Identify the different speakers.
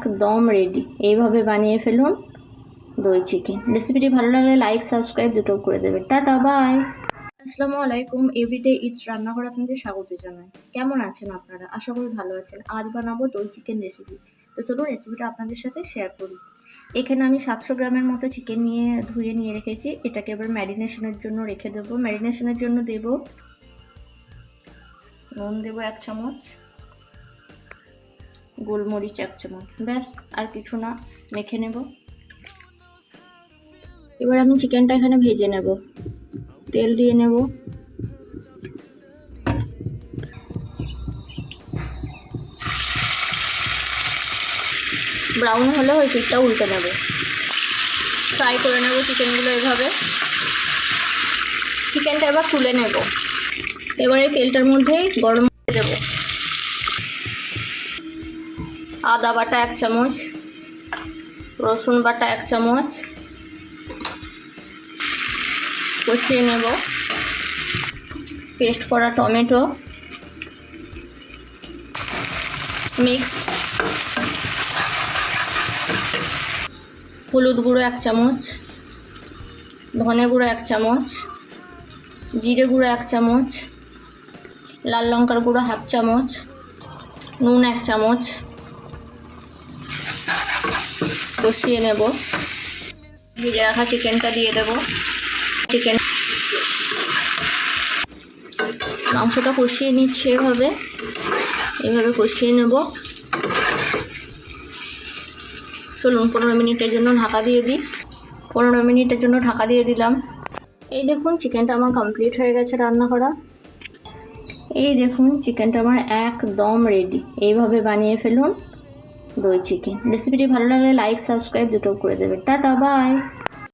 Speaker 1: একদম রেডি এইভাবে বানিয়ে ফেলুন দই চিকেন রেসিপিটি ভালো লাগলে লাইক সাবস্ক্রাইব দুটো করে দেবেন। টাটা বাই আসসালামু আলাইকুম এভরিডে ইটস রান্নাঘর আপনাদের স্বাগত জানাই। কেমন আছেন আপনারা? আশা করি ভালো আছেন। আজ বানাবো দই চিকেন রেসিপি তো চলুন রেসিপিটা আপনাদের সাথে শেয়ার করি। এখানে আমি সাতশো গ্রামের মতো চিকেন নিয়ে, ধুয়ে নিয়ে রেখেছি। এটাকে এবার ম্যারিনেশনের জন্য রেখে দেবো। ম্যারিনেশনের জন্য দেব, নুন দেবো এক চামচ। গোলমরিচ এক চামচ। ব্যাস, আর কিছু না, মেখে নেব। এবার আমি চিকেনটা এখানে ভেজে নেব। তেল দিয়ে নেব। ব্রাউন হলে ওই পিঠটা উল্টে নেব। ফ্রাই করে নেব চিকেনগুলো এভাবে। চিকেনটা এবার তুলে নেব। এবারে তেলটার মধ্যে গরম দেবো। আদা বাটা এক চামচ, রসুন বাটা এক চামচ। কষিয়ে নেব। পেস্ট করা টমেটো। মিক্সড। হলুদ গুঁড়ো এক চামচ। ধনে গুঁড়ো এক চামচ। জিরে গুঁড়ো এক চামচ। লাল লঙ্কার গুঁড়ো হাফ চামচ। নুন এক চামচ। কষিয়ে নেব। ভেজে রাখা চিকেনটা দিয়ে দেব। চিকেন মাংসটা কষিয়ে নিচ্ছে এভাবে। এভাবে কষিয়ে নেব। চলুন, পনেরো মিনিটের জন্য ঢাকা দিয়ে দিই। পনেরো মিনিটের জন্য ঢাকা দিয়ে দিলাম। এই দেখুন, চিকেনটা আমার কমপ্লিট হয়ে গেছে রান্না করা। এই দেখুন, চিকেনটা আমার একদম রেডি এইভাবে বানিয়ে ফেলুন। দই চিকেন রেসিপিটি ভালো লাগলে লাইক সাবস্ক্রাইব দুটো করে দেবে। Tata bye